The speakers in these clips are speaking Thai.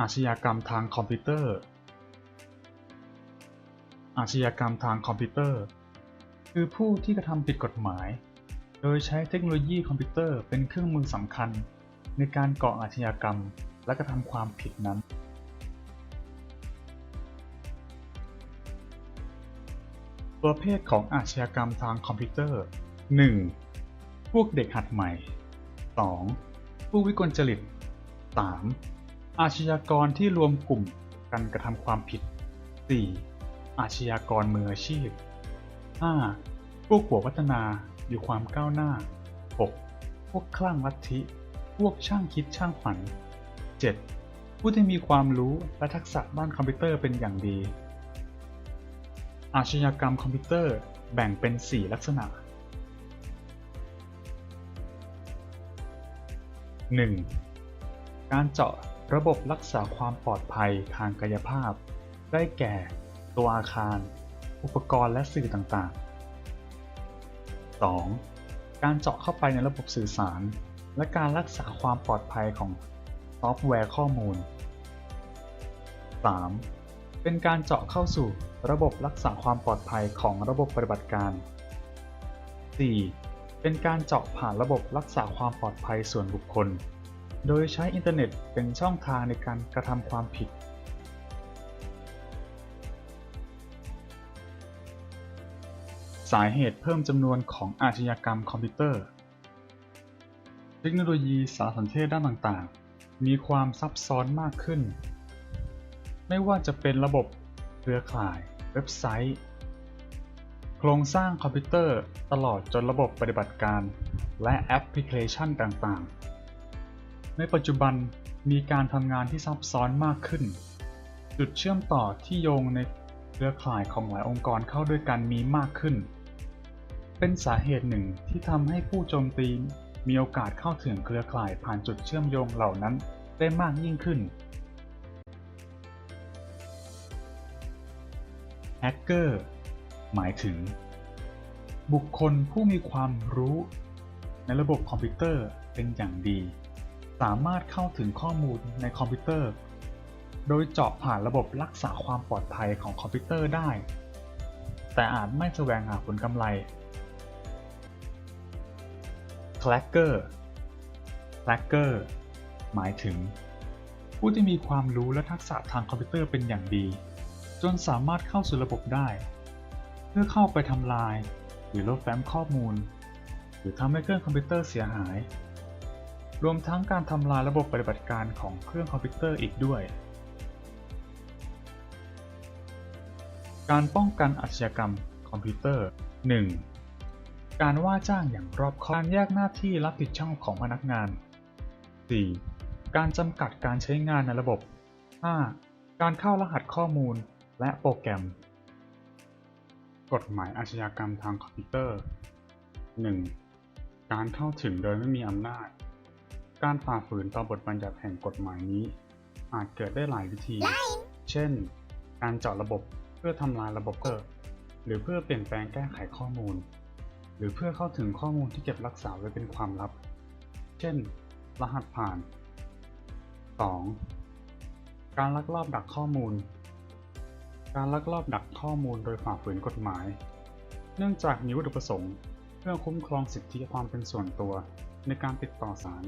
อาชญากรรมทางคอมพิวเตอร์ อาชญากรรมทางคอมพิวเตอร์ คือผู้ที่กระทำผิดกฎหมาย โดยใช้เทคโนโลยีคอมพิวเตอร์เป็นเครื่องมือสำคัญ ในการก่ออาชญากรรมและกระทำความผิดนั้น ประเภทของอาชญากรรมทางคอมพิวเตอร์ 1. พวกเด็กหัดใหม่ 2. ผู้วิกลจริต 3. อาชญากรที่รวมกลุ่มกันกระทำความผิด 4. อาชญากรมืออาชีพ 5. พวกหัวพัฒนาอยู่ความก้าวหน้า 6. พวกคลั่งลัทธิ พวกช่างคิดช่างฝัน 7. ผู้ที่มีความรู้และทักษะด้านคอมพิวเตอร์เป็นอย่างดี อาชญากรรมคอมพิวเตอร์แบ่งเป็น 4 ลักษณะ 1. การเจาะ ระบบรักษาความปลอดภัยทางกายภาพ ได้แก่ ตัวอาคาร อุปกรณ์และสื่อต่างๆ 2. การเจาะเข้าไปในระบบสื่อสาร และการรักษาความปลอดภัยของซอฟต์แวร์ข้อมูล 3. เป็นการเจาะเข้าสู่ระบบรักษาความปลอดภัยของระบบปฏิบัติการ 4. เป็นการเจาะผ่านระบบรักษาความปลอดภัยส่วนบุคคล โดยใช้อินเทอร์เน็ตเป็นช่องทางในการกระทำความผิด สาเหตุเพิ่มจำนวนของอาชญากรรมคอมพิวเตอร์ เทคโนโลยีสารสนเทศด้านต่างๆ มีความซับซ้อนมากขึ้น ไม่ว่าจะเป็นระบบเครือข่าย เว็บไซต์ โครงสร้างคอมพิวเตอร์ตลอดจนระบบปฏิบัติการ และแอปพลิเคชันต่างๆ ในปัจจุบันมีการทำงานที่ซับซ้อนมากขึ้น จุดเชื่อมต่อที่โยงในเครือข่ายของหลายองค์กรเข้าด้วยกันมีมากขึ้น เป็นสาเหตุหนึ่งที่ทำให้ผู้โจมตีมีโอกาสเข้าถึงเครือข่ายผ่านจุดเชื่อมโยงเหล่านั้นได้มากยิ่งขึ้น แฮกเกอร์ หมายถึง บุคคลผู้มีความรู้ ในระบบคอมพิวเตอร์เป็นอย่างดี สามารถเข้าถึงข้อมูลในคอมพิวเตอร์ โดยเจาะผ่านระบบรักษาความปลอดภัยของคอมพิวเตอร์ได้ แต่อาจไม่แสวงหาผลกำไร c l a c k e r c l a c k e r หมายถึง ผู้ที่มีความรู้และทักษะทางคอมพิวเตอร์เป็นอย่างดี จนสามารถเข้าสู่ระบบได้ เพื่อเข้าไปทำลาย หรือลบแฟ้มข้อมูล หรือทำให้เครื่องคอมพิวเตอร์เสียหาย รวมทั้งการทำลายระบบปฏิบัติการของเครื่องคอมพิวเตอร์อีกด้วย การป้องกันอาชญากรรมคอมพิวเตอร์ 1. การว่าจ้างอย่างรอบคอบการแยกหน้าที่รับผิดชอบของพนักงาน 4. การจำกัดการใช้งานในระบบ 5. การเข้ารหัสข้อมูลและโปรแกรม กฎหมายอาชญากรรมทางคอมพิวเตอร์ 1. การเข้าถึงโดยไม่มีอำนาจ การฝ่าฝืนต่อบทบัญญัติแห่งกฎหมายนี้ อาจเกิดได้หลายวิธี เช่น การเจาะระบบเพื่อทำลายระบบเกอร์หรือเพื่อเปลี่ยนแปลงแก้ไขข้อมูล หรือเพื่อเข้าถึงข้อมูลที่เก็บรักษาไว้เป็นความลับ เช่น รหัสผ่าน 2. การลักลอบดักข้อมูล การลักลอบดักข้อมูลโดยฝ่าฝืนกฎหมาย เนื่องจากมีวัตถุประสงค์ เพื่อคุ้มครองสิทธิความเป็นส่วนตัวในการติดต่อสาร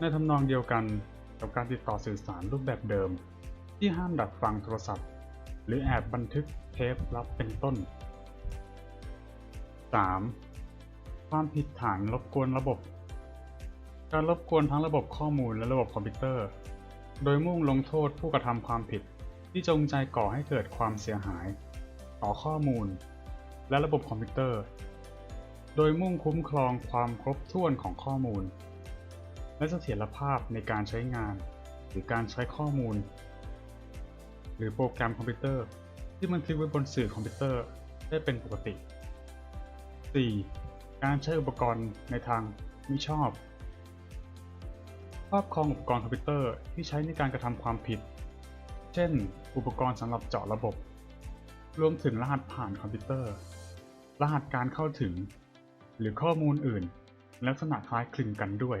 ในทำนองเดียวกันกับการติดต่อสื่อสารรูปแบบเดิม ที่ห้ามดักฟังโทรศัพท์ หรือแอบบันทึกเทปลับเป็นต้น 3. ความผิดฐานรบกวนระบบ การรบกวนทั้งระบบข้อมูลและระบบคอมพิวเตอร์ โดยมุ่งลงโทษผู้กระทำความผิดที่จงใจก่อให้เกิดความเสียหาย ต่อข้อมูล และระบบคอมพิวเตอร์ โดยมุ่งคุ้มครองความครบถ้วนของข้อมูล และเสถียรภาพในการใช้งาน หรือการใช้ข้อมูล หรือโปรแกรมคอมพิวเตอร์ ที่บันทึกไว้บนสื่อคอมพิวเตอร์ได้เป็นปกติ 4. การใช้อุปกรณ์ในทางมิชอบครอบครองอุปกรณ์คอมพิวเตอร์ที่ใช้ในการกระทำความผิด เช่น อุปกรณ์สำหรับเจาะระบบ รวมถึงรหัสผ่านคอมพิวเตอร์ รหัสการเข้าถึง หรือข้อมูลอื่น ลักษณะคล้ายคลึงกันด้วย